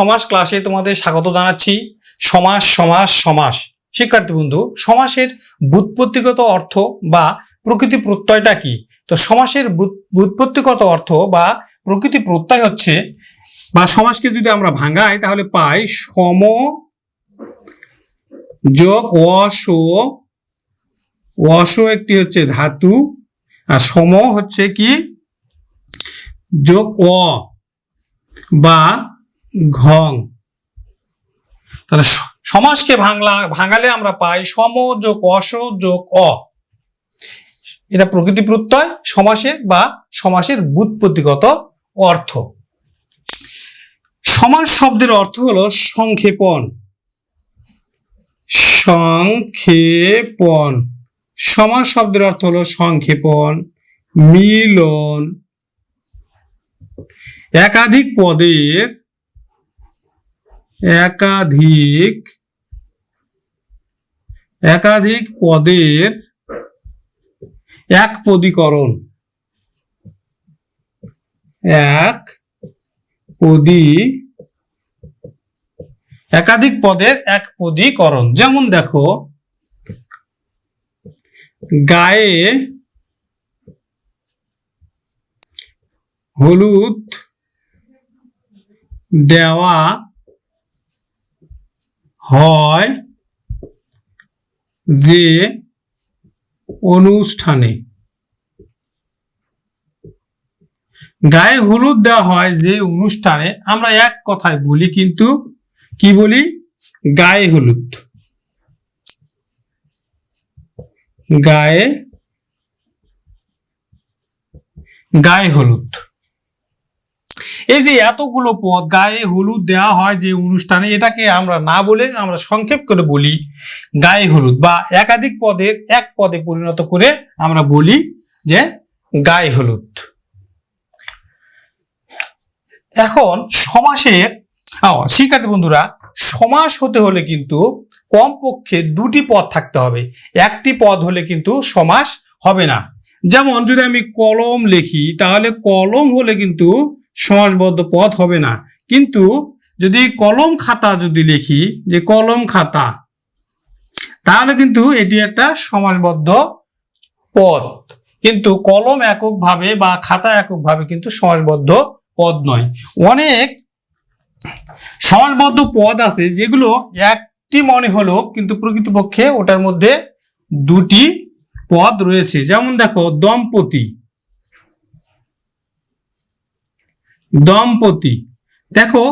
সমাস ক্লাসে তোমাদের স্বাগত জানাচ্ছি। সমাস সমাস সমাস। শিক্ষার্থী বন্ধু, সমাসের বুৎপত্তিগত অর্থ বা প্রকৃতি প্রত্যয়টা কি? তো সমাসের বুৎ- বুৎপত্তিগত অর্থ বা প্রকৃতি প্রত্যয় হচ্ছে বা সমাসকে যদি আমরা ভাঙাই, তাহলে পাই সম যোগ অস অস একটি হচ্ছে ধাতু আর সম হচ্ছে কি? যোগ অ বা ঘং। তাহলে স- সমাসকে ভাঙলা, ভাঙালে আমরা পাই সম যোগ অস যোগ অ। এটা প্রকৃতি প্রত্যয় সমাসের বা সমাসের বুৎপত্তিগত অর্থ। সমাস শব্দের অর্থ হলো সংক্ষেপণ। সংক্ষেপণ। সমাস শব্দের অর্থ হলো সংক্ষেপণ, মিলন। একাধিক পদের একাধিক একাধিক পদের এক পদীকরণ। এক পদী, একাধিক পদের এক পদীকরণ। যেমন দেখো, গায়ে হলুদ দেওয়া হয় যে অনুষ্ঠানে গায়ে হলুদ দেওয়া হয় যে অনুষ্ঠানে, আমরা এক কথায় বলি কিন্তু কি বলি? গায়ে হলুদ। গায়ে গায়ে হলুদ। এই যে এতগুলো পদ, গায়ে হলুদ দেওয়া হয় যে অনুষ্ঠানে, এটাকে আমরা না বলে আমরা সংক্ষেপ করে বলি গায়ে হলুদ বা একাধিক পদের, এক পদে পরিণত করে আমরা বলি যে গায়ে হলুদ। এখন সমাসের শিক্ষার্থী বন্ধুরা, সমাস হতে হলে কিন্তু কমপক্ষে দুটি পদ থাকতে হবে। একটি পদ হলে কিন্তু সমাস হবে না। যেমন যদি আমি কলম লিখি, তাহলে কলম হলে কিন্তু সমাসবদ্ধ পথ হবে না। কিন্তু যদি কলম খাতা যদি লিখি, যে কলম খাতা, তাহলে কিন্তু এটি একটা সমাসবদ্ধ পদ কিন্তু কলম এককভাবে বা খাতা এককভাবে কিন্তু সমাসবদ্ধ পদ নয়। অনেক সমাসবদ্ধ পদ আছে যেগুলো একটি মনে হলো কিন্তু প্রকৃতপক্ষে ওটার মধ্যে দুটি পদ রয়েছে। যেমন দেখো, দম্পতি। দম্পতি। দেখো,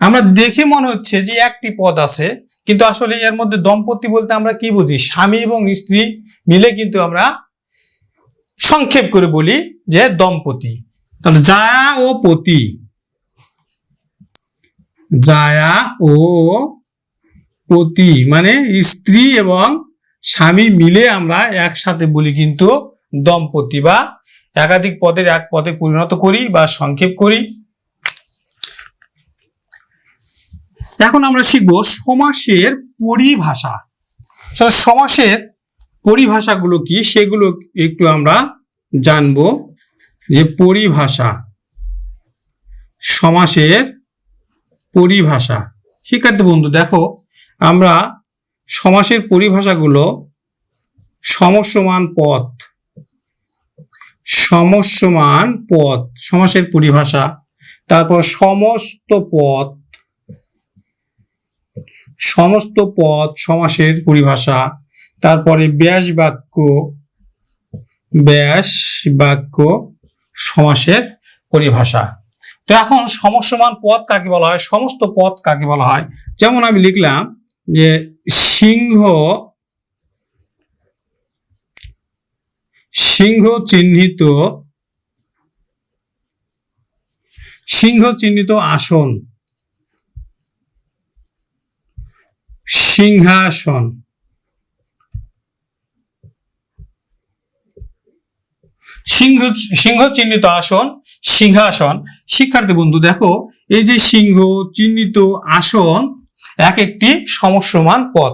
আমরা দেখে মনে হচ্ছে যে একটি পদ আছে, কিন্তু আসলে এর মধ্যে দম্পতি বলতে আমরা কি বুঝি? স্বামী এবং স্ত্রী মিলে কিন্তু আমরা সংক্ষেপ করে বলি যে দম্পতি। তাহলে জায়া ও পতি। জায়া ও পতি মানে স্ত্রী এবং স্বামী মিলে আমরা একসাথে বলি কিন্তু দম্পতি বা একাধিক পদের এক পদে পরিণত করি বা সংক্ষেপ করি। এখন আমরা শিখব সমাসের পরিভাষা। সমাসের পরিভাষাগুলো কি? সেগুলো একটু আমরা জানব যে পরিভাষা, সমাসের পরিভাষা। শিক্ষার্থী বন্ধু, দেখো, আমরা সমাসের পরিভাষাগুলো সমসমান পদ সমস্যমান পদ, সমাসের পরিভাষা, তারপর সমস্ত পদ সমস্ত পদ, সমাসের পরিভাষা, তারপরে ব্যাস বাক্য ব্যাস বাক্য, সমাসের পরিভাষা। তো এখন সমস্যমান পদ কাকে বলা হয়? সমস্ত পদ কাকে বলা হয়? যেমন আমি লিখলাম যে সিংহ সিংহ চিহ্নিত সিংহ চিহ্নিত আসন। সিংহাসন। সিংহ সিংহ চিহ্নিত আসন, সিংহাসন। শিক্ষার্থী বন্ধু, দেখো, এই যে সিংহ চিহ্নিত আসন, এক একটি সমস্যমান পদ।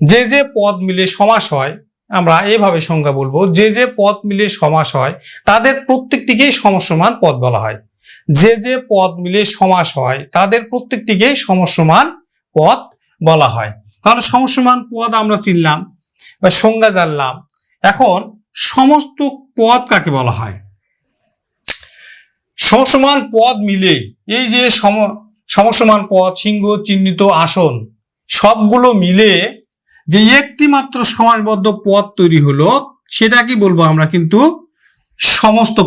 যে যে পদ মিলে সমাস হয় আমরা এভাবে সংজ্ঞা বলব, যে যে পদ মিলে সমাস হয়, তাদের প্রত্যেকটিকেই সমসমান পদ বলা হয়। যে যে পদ মিলে সমাস হয়, তাদের প্রত্যেকটিকে সমসমান পদ বলা হয়। তাহলে সমসমান পদ আমরা চিনলাম, বা সংজ্ঞা জানলাম। এখন সমস্ত পদ কাকে বলা হয়? সমসমান পদ মিলে এই যে সম, সমসমান পদ, সিংহ, চিহ্নিত আসন, সবগুলো মিলে যে একটি মাত্র সমাসবদ্ধ পদ তৈরি হলো, সেটা কি বলব আমরা কিন্তু? সমস্ত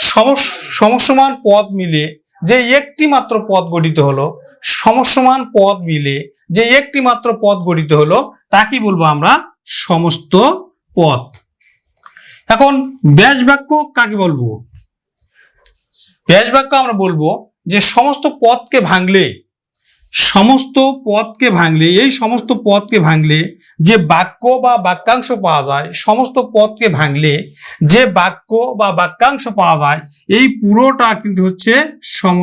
সমস- সমসমান পদ মিলে যে একটি মাত্র পদ গঠিত হলো, সমসমান পদ মিলে যে একটি মাত্র পদ গঠিত হলো, তা কি বলব আমরা? সমস্ত পদ এখন ব্যাস বাক্য কাকে বলব? ব্যাস বাক্য আমরা বলব যে সমস্ত পদকে ভাঙলে সমস্ত পদকে ভাঙলে, এই সমস্ত পদকে ভাঙলে যে বাক্য বা বাক্যাংশ পাওয়া যায়, সমস্ত পদকে ভাঙলে যে বাক্য বা বাক্যাংশ পাওয়া যায়, এই পুরোটা কিন্তু হচ্ছে সম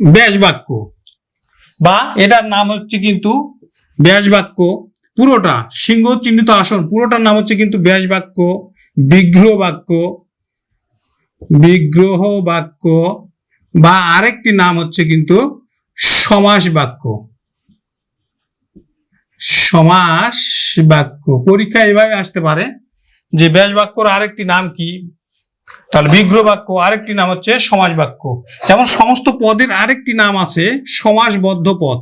ব্যাস বাক্য বা এটার নাম হচ্ছে কিন্তু ব্যাস বাক্য পুরোটা সিংহ চিহ্নিত আসন, পুরোটার নাম হচ্ছে কিন্তু ব্যাস বাক্য বিগ্রহ বাক্য বিগ্রহ বাক্য বা আরেকটি নাম হচ্ছে কিন্তু সমাস বাক্য। সমাস বাক্য। পরীক্ষা এভাবে আসতে পারে যে ব্যাস বাক্যর আরেকটি নাম কি? তাহলে বিগ্রহ বাক্য, আরেকটি নাম হচ্ছে সমাজ বাক্য। যেমন সমস্ত পদের আরেকটি নাম আছে, সমাসবদ্ধ পদ।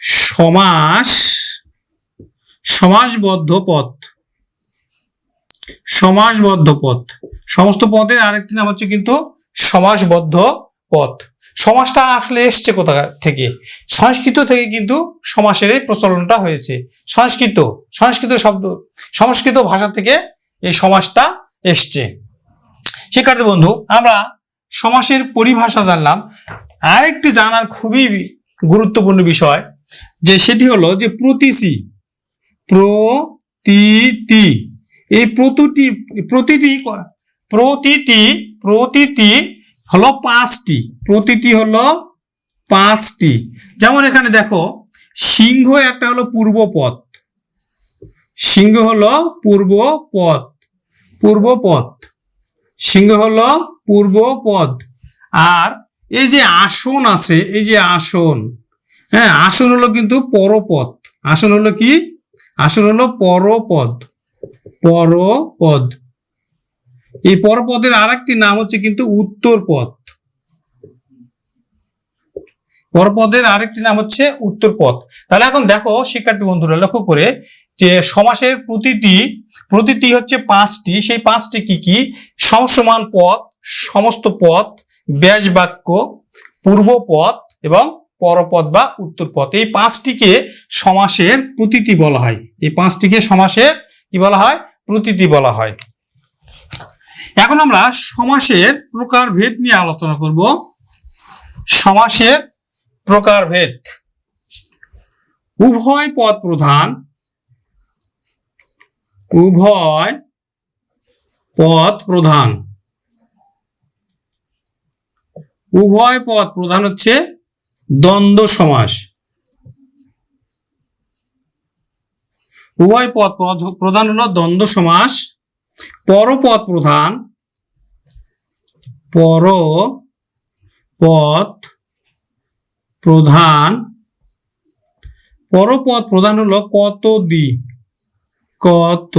সমাস, সমাসবদ্ধ পদ। সমাসবদ্ধ পদ। সমস্ত পদের আরেকটি নাম হচ্ছে কিন্তু সমাসবদ্ধ পথ। সমাসটা আসলে এসছে কোথা থেকে? সংস্কৃত থেকে কিন্তু সমাসের এই প্রচলনটা হয়েছে। সংস্কৃত সংস্কৃত শব্দ, সংস্কৃত ভাষা থেকে এই সমাসটা এসছে। শিক্ষার্থী বন্ধু, আমরা সমাসের পরিভাষা জানলাম। আরেকটি জানার খুবই গুরুত্বপূর্ণ বিষয়, যে সেটি হলো যে প্রতিসি প্রতিটি, এই প্রতিটি প্রতিটি প্রতিটি প্রতিটি হলো পাঁচটি। প্রতিটি হলো পাঁচটি। যেমন এখানে দেখো, সিংহ একটা হলো পূর্ব পথ সিংহ হলো পূর্ব পথ পূর্ব পথ সিংহ হলো পূর্ব পদ আর এই যে আসন আছে, এই যে আসন হ্যাঁ আসন হলো কিন্তু পরপদ আসন হলো কি? আসন হলো পরপদ পরপদ এই পরপদের আরেকটি নাম হচ্ছে কিন্তু উত্তর পথ পরপদের আরেকটি নাম হচ্ছে উত্তর পথ তাহলে এখন দেখো শিক্ষার্থী বন্ধুরা, লক্ষ্য করে যে সমাসের প্রতিটি প্রতিটি হচ্ছে পাঁচটি। সেই পাঁচটি কি কি? সমসমান পথ সমস্ত পথ ব্যাস বাক্য পূর্ব পদ এবং পরপদ বা উত্তর পদ এই পাঁচটিকে সমাসের প্রতিটি বলা হয়। এই পাঁচটিকে সমাসের কি বলা হয়? প্রতিটি বলা হয়। এখন আমরা সমাসের প্রকারভেদ নিয়ে আলোচনা করব। সমাসের প্রকারভেদ। উভয় পদ প্রধান। উভয় পদ প্রধান। উভয় পদ প্রধান হচ্ছে দ্বন্দ্ব সমাস। উভয় পদ প্রধ- প্রধান হলো দ্বন্দ্ব সমাস। পরপদ প্রধান। পর পদ প্রধান পরপদ প্রধান হলো কত দি, কত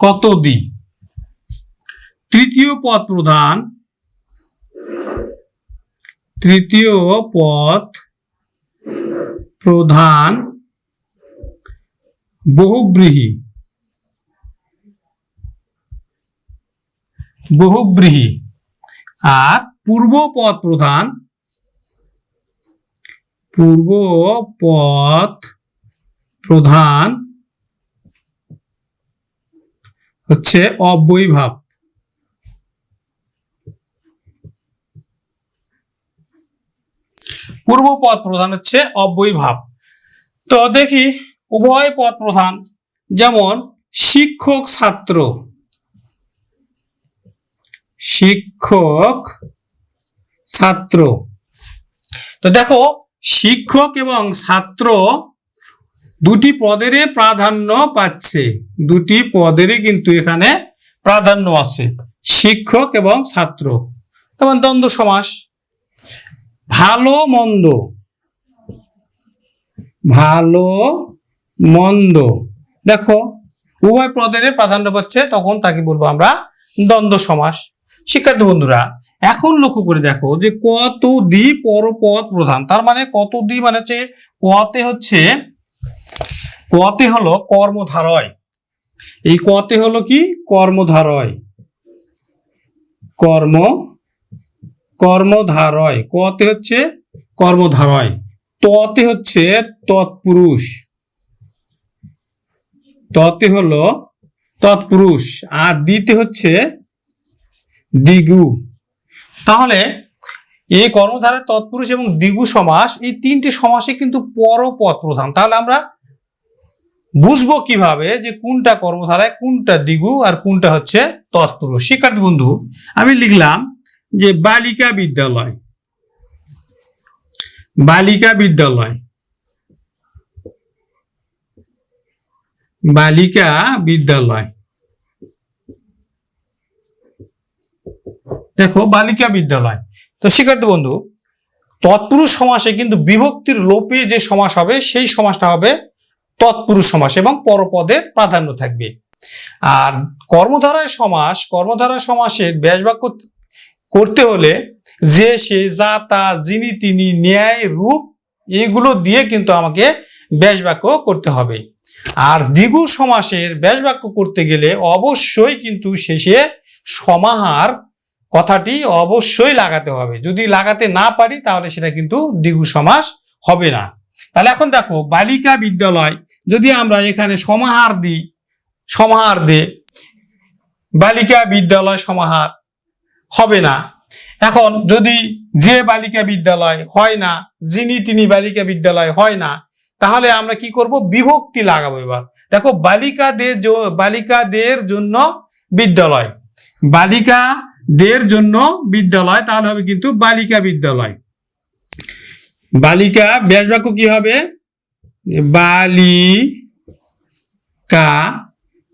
কত দি। তৃতীয় পদ প্রধান, তৃতীয় পদ প্রধান বহুব্রীহি। বহুব্রীহি। আর পূর্ব পদ প্রধান পূর্ব পদ প্রধান হচ্ছে অব্যয়ীভাব। পূর্ব পদ প্রধান হচ্ছে অব্যয়ীভাব। তো দেখি, উভয় পদ প্রধান, যেমন শিক্ষক ছাত্র। শিক্ষক ছাত্র। তো দেখো, শিক্ষক এবং ছাত্র দুটি পদেরই প্রাধান্য পাচ্ছে। দুটি পদেরই কিন্তু এখানে প্রাধান্য আছে, শিক্ষক এবং ছাত্র। তেমন দ্বন্দ্ব সমাস। ভালো মন্দ। ভালো মন্দ। দেখো, উভয় পদের প্রাধান্য পাচ্ছে, তখন তাকে বলব আমরা দ্বন্দ্ব সমাস। শিক্ষার্থী বন্ধুরা, এখন লক্ষ্য করে দেখো যে কত দি পরপদ প্রধান। তার মানে কত দি মানে হচ্ছে কতে হচ্ছে, কতে হলো কর্মধারয়। এই কতে হলো কি? কর্মধারয়। কর্ম, কর্মধারয়। কতে হচ্ছে কর্মধারয়। ততে হচ্ছে তৎপুরুষ। ততে হলো তৎপুরুষ। আর দিতে হচ্ছে দিগু। তাহলে এই কর্মধারায় তৎপুরুষ এবং দ্বিগু সমাস, এই তিনটি সমাসে কিন্তু পরপদ প্রধান। তাহলে আমরা বুঝব কীভাবে যে কোনটা কর্মধারায় কোনটা দিগু আর কোনটা হচ্ছে তৎপুরুষ। শিক্ষার্থী বন্ধু, আমি লিখলাম যে বালিকা বিদ্যালয়। বালিকা বিদ্যালয়। বালিকা বিদ্যালয়। দেখো বালিকা বিদ্যালয়। তো শিক্ষার্থী বন্ধু, তৎপুরুষ সমাসে কিন্তু বিভক্তির লোপে যে সমাস হবে, সেই সমাসটা হবে তৎপুরুষ সমাস এবং পরপদের প্রাধান্য থাকবে। আর কর্মধারায় সমাস, কর্মধারায় সমাসের ব্যাসবাক্য করতে হলে যে, সে, যা, তা, যিনি, তিনি, ন্যায়, রূপ, এগুলো দিয়ে কিন্তু আমাকে ব্যাসবাক্য করতে হবে। আর দ্বিগু সমাসের ব্যাসবাক্য করতে গেলে অবশ্যই কিন্তু শেষে সমাহার কথাটি অবশ্যই লাগাতে হবে। যদি লাগাতে না পারি, তাহলে সেটা কিন্তু দ্বিগু সমাস হবে না। তাহলে এখন দেখো, বালিকা বিদ্যালয়, যদি আমরা এখানে সমাহার দিই, সমাহার দে, বালিকা বিদ্যালয় সমাহার হবে না। এখন যদি যে বালিকা বিদ্যালয় হয় না, যিনি তিনি বালিকা বিদ্যালয় হয় না, তাহলে আমরা কি করব? বিভক্তি লাগাবো এবার। দেখো, বালিকাদের বালিকাদের জন্য বিদ্যালয়। বালিকাদের জন্য বিদ্যালয়, তাহলে হবে কিন্তু বালিকা বিদ্যালয়। বালিকা ব্যাস বাক্য কি হবে? বালিকা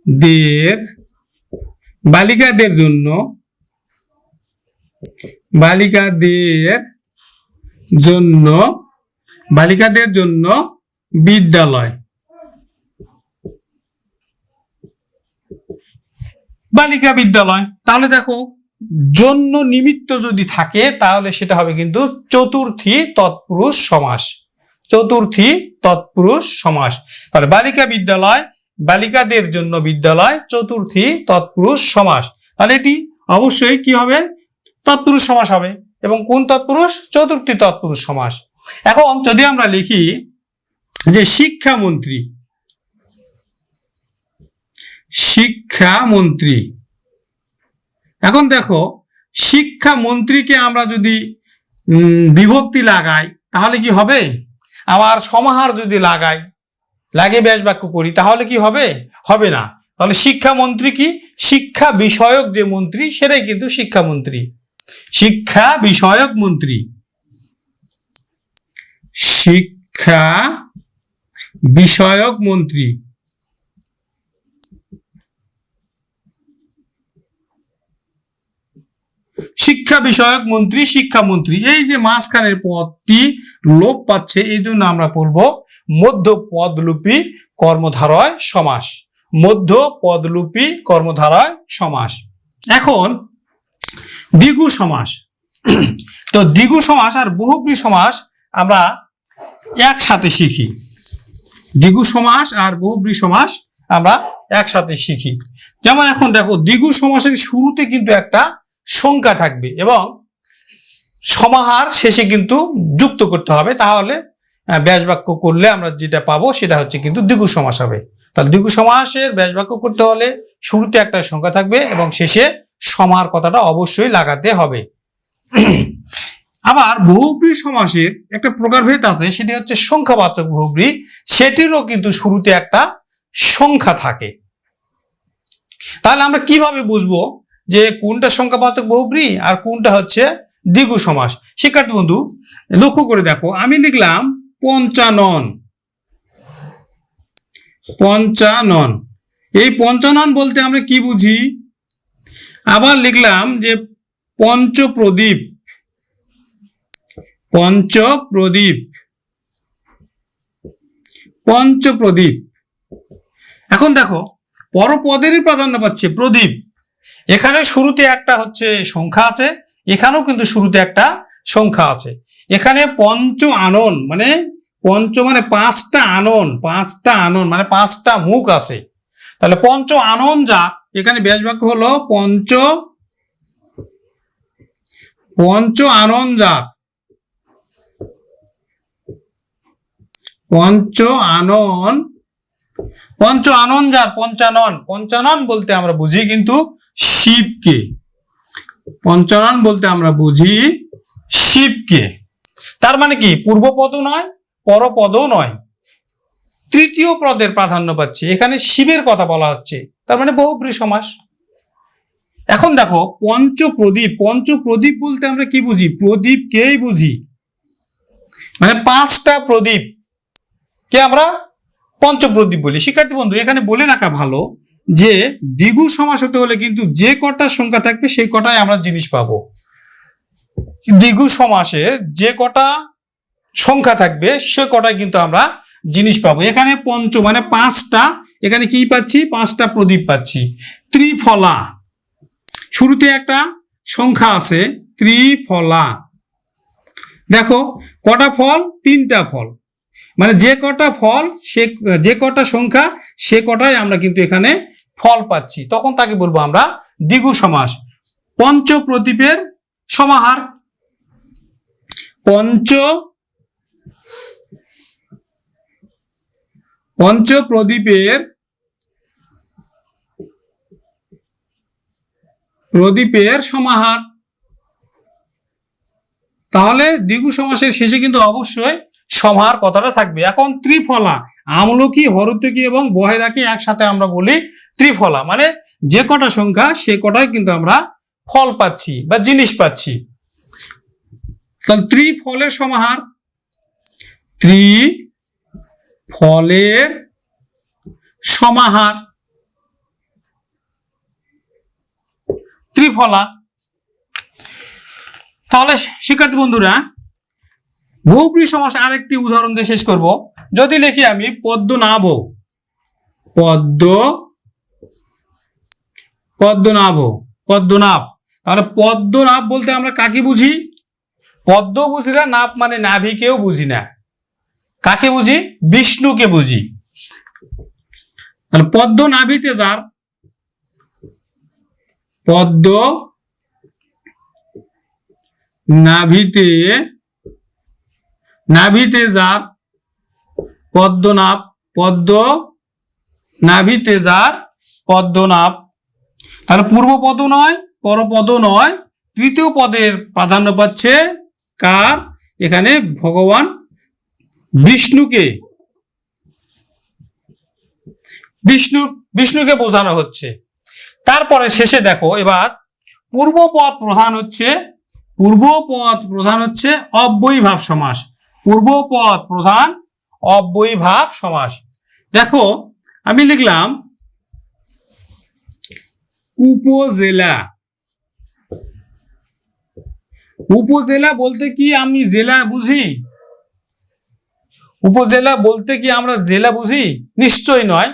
দের বালিকাদের জন্য বালিকাদের জন্য বালিকাদের জন্য বিদ্যালয়। বালিকা বিদ্যালয়, তাহলে দেখো জন্য নিমিত্ত যদি থাকে, তাহলে সেটা হবে কিন্তু চতুর্থী তৎপুরুষ সমাস। চতুর্থী তৎপুরুষ সমাস। তাহলে বালিকা বিদ্যালয়, বালিকাদের জন্য বিদ্যালয়, চতুর্থী তৎপুরুষ সমাস। তাহলে এটি অবশ্যই কি হবে? তৎপুরুষ সমাস হবে। এবং কোন তৎপুরুষ? চতুর্থী তৎপুরুষ সমাস। এখন যদি আমরা লিখি যে শিক্ষামন্ত্রী শিক্ষামন্ত্রী। এখন দেখো, শিক্ষা মন্ত্রীকে আমরা যদি বিভক্তি লাগাই, তাহলে কি হবে? আবার সমাহার যদি লাগাই লাগে ব্যাস বাক্য করি, তাহলে কি হবে? হবে না। তাহলে শিক্ষামন্ত্রী কি? শিক্ষা বিষয়ক যে মন্ত্রী, সেটাই কিন্তু শিক্ষামন্ত্রী শিক্ষা বিষয়ক মন্ত্রী। শিক্ষা বিষয়ক মন্ত্রী। শিক্ষা বিষয়ক মন্ত্রী শিক্ষামন্ত্রী এই যে মাঝখানের পদটি লোপ পাচ্ছে, এই জন্য আমরা বলব মধ্য পদলুপি কর্মধারয় সমাস। মধ্য পদলুপি কর্মধারয় সমাস। এখন দ্বিগু সমাস। তো দ্বিগু সমাস আর বহুব্রী সমাস আমরা একসাথে শিখি। দ্বিগু সমাস আর বহুব্রী সমাস আমরা একসাথে শিখি। যেমন এখন দেখো, দ্বিগু সমাসের শুরুতে কিন্তু একটা সংখ্যা থাকবে এবং সমাহার শেষে কিন্তু যুক্ত করতে হবে। তাহলে ব্যাস বাক্য করলে আমরা যেটা পাবো সেটা হচ্ছে কিন্তু দ্বিগু সমাস হবে। তাহলে দ্বিগু সমাসের ব্যাস বাক্য করতে হলে শুরুতে একটা সংখ্যা থাকবে এবং শেষে সমার কথাটা অবশ্যই লাগাতে হবে। আবার বহুব্রী সমাসের একটা প্রকারভেদ আছে, সেটি হচ্ছে সংখ্যাবাচক বহুব্রী। সেটিরও কিন্তু শুরুতে একটা সংখ্যা থাকে। তাহলে আমরা কীভাবে বুঝব যে কোনটা সংখ্যাবাচক বহুব্রী আর কোনটা হচ্ছে দ্বিগু সমাস। শিক্ষার্থী বন্ধু, লক্ষ্য করে দেখো, আমি লিখলাম পঞ্চানন। পঞ্চানন। এই পঞ্চানন বলতে আমরা কি বুঝি? আবার লিখলাম যে পঞ্চপ্রদীপ। পঞ্চপ্রদীপ। পঞ্চপ্রদীপ। এখন দেখো, পরপদেরই প্রাধান্য পাচ্ছে প্রদীপ। এখানে শুরুতে একটা হচ্ছে সংখ্যা আছে, এখানেও কিন্তু শুরুতে একটা সংখ্যা আছে। এখানে পঞ্চ আনন মানে পঞ্চ মানে পাঁচটা আনন পাঁচটা আনন মানে পাঁচটা মুখ আছে। তাহলে পঞ্চ আনন যা, এখানে ব্যাস বাক্য হলো পঞ্চ পঞ্চ আনন জাত পঞ্চ আনন পঞ্চ আনন জাত পঞ্চানন। পঞ্চানন বলতে আমরা বুঝি কিন্তু শিবকে। পঞ্চানন বলতে আমরা বুঝি শিবকে। তার মানে কি? পূর্বপদও নয়, পরপদও নয়। তৃতীয় পদের প্রাধান্য পাচ্ছে। এখানে শিবের কথা বলা হচ্ছে। তার মানে বহুব্রী সমাস এখন দেখো, পঞ্চপ্রদীপ পঞ্চপ্রদীপ বলতে আমরা কি বুঝি? প্রদীপকেই বুঝি। মানে পাঁচটা প্রদীপ কে আমরা পঞ্চপ্রদীপ বলি। শিক্ষার্থী বন্ধু, এখানে বলে রাখা ভালো যে দ্বিগু সমাস হতে হলে কিন্তু যে কটা সংখ্যা থাকবে সেই কটাই আমরা জিনিস পাবো। দ্বিগু সমাসের যে কটা সংখ্যা থাকবে সে কটাই কিন্তু আমরা জিনিস পাবো। এখানে পঞ্চ মানে পাঁচটা, এখানে কি পাচ্ছি? পাঁচটা প্রদীপ পাচ্ছি। ত্রিফলা। শুরুতে একটা সংখ্যা আছে, ত্রিফলা। দেখো, কটা ফল? তিনটা ফল। মানে যে কটা ফল, সে, যে কটা সংখ্যা, সে কটাই আমরা কিন্তু এখানে ফল পাচ্ছি। তখন তাকে বলব আমরা দ্বিগু সমাস। পঞ্চ প্রদীপের সমাহার। পঞ্চ পঞ্চ প্রদীপের প্রদীপের সমাহার। তাহলে দ্বিগু সমাসের শেষে কিন্তু অবশ্যই সমাহার কথাটা থাকবে। এখন ত্রিফলা, আমলকি, হরতকি এবং বহেরাকে একসাথে আমরা বলি ত্রিফলা। মানে যে কটা সংখ্যা, সে কটাই কিন্তু আমরা ফল পাচ্ছি বা জিনিস পাচ্ছি। তাহলে ত্রিফলের সমাহার ত্রি ফলের সমাহার। ত্রিফলা। তাহলে শিক্ষার্থী বন্ধুরা বহুব্রী সমাস আরেকটি উদাহরণ দিয়ে শেষ করব। যদি লিখি আমি পদ্মনাভ পদ্ম পদ্ম পদ্মনাভ পদ্মনাভ তাহলে পদ্মনাভ বলতে আমরা কাকে বুঝি? পদ্ম বুঝি না, নাভ মানে নাভিকেও বুঝি না। কাকে বুঝি? বিষ্ণুকে বুঝি। তাহলে পদ্ম নাভিতে যার? পদ্ম নাভিতে নাভিতে যার পদ্মনাভ, পদ্ম নাভিতে যার পদ্মনাভ। তাহলে পূর্বপদ নয়, পরপদ নয়, তৃতীয় পদের প্রাধান্য পাচ্ছে কার? এখানে ভগবান বিষ্ণুকে। বিষ্ণু, বিষ্ণুকে বোঝানো হচ্ছে। তারপরে শেষে দেখো, এবার পূর্বপদ প্রধান হচ্ছে, পূর্বপদ প্রধান হচ্ছে অব্যয়ীভাব সমাস। পূর্বপদ প্রধান অব্যয়ীভাব সমাস। দেখো, আমি লিখলাম উপজেলা। উপজেলা বলতে কি আমি জেলা বুঝি? উপজেলা বলতে কি আমরা জেলা বুঝি? নিশ্চয় নয়।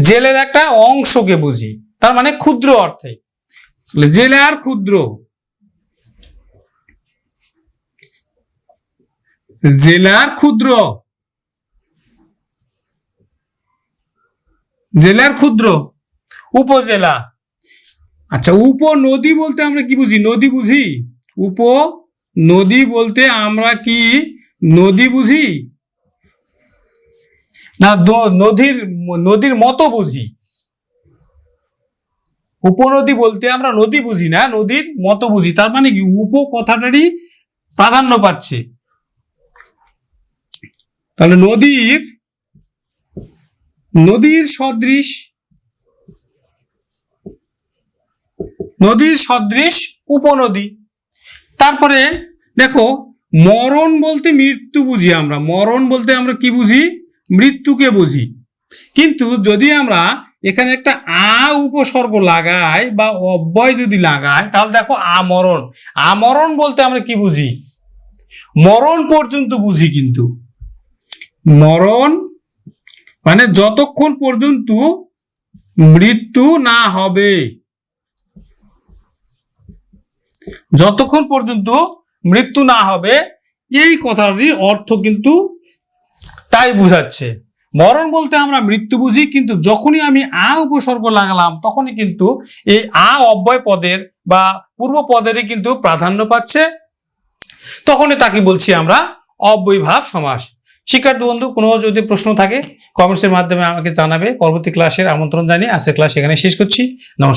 জেলের একটা অংশকে বুঝি, তার মানে ক্ষুদ্র অর্থে। জেলার ক্ষুদ্র। জেলার ক্ষুদ্র। জেলার ক্ষুদ্র। উপজেলা। আচ্ছা উপ নদী বলতে আমরা কি বুঝি? নদী বুঝি? উপ নদী বলতে আমরা কি নদী বুঝি? না নদীর নদীর মতো বুঝি। উপনদী বলতে আমরা নদী বুঝি না, নদীর মতো বুঝি। তার মানে কি? উপ কথাটারই প্রাধান্য পাচ্ছে। তাহলে নদীর নদীর সদৃশ নদীর সদৃশ উপনদী। তারপরে দেখো, মরণ বলতে মৃত্যু বুঝি আমরা। মরণ বলতে আমরা কি বুঝি? মৃত্যুকে বুঝি। কিন্তু যদি আমরা এখানে একটা আ উপসর্গ লাগাই বা অব্যয় যদি লাগাই, তাহলে দেখো আমরণ। আমরণ বলতে আমরা কি বুঝি? মরণ পর্যন্ত বুঝি কিন্তু। মরণ মানে যতক্ষণ পর্যন্ত মৃত্যু না হবে। যতক্ষণ পর্যন্ত মৃত্যু না হবে, এই কথাটির অর্থ কিন্তু তাই বুঝাচ্ছে। মরণ বলতে আমরা মৃত্যু বুঝি, কিন্তু যখনই আমি আ উপসর্গ লাগালাম, তখনই কিন্তু এই আ অব্যয় পদের বা পূর্ব পদেরই কিন্তু প্রাধান্য পাচ্ছে। তখনই তাকে বলছি আমরা অব্যয়ভাব সমাস। শিক্ষার্থী বন্ধু কোনো যদি প্রশ্ন থাকে কমেন্টসের মাধ্যমে আমাকে জানাবে। পরবর্তী ক্লাসের আমন্ত্রণ জানিয়ে আজকের ক্লাস এখানে শেষ করছি। নমস্কার।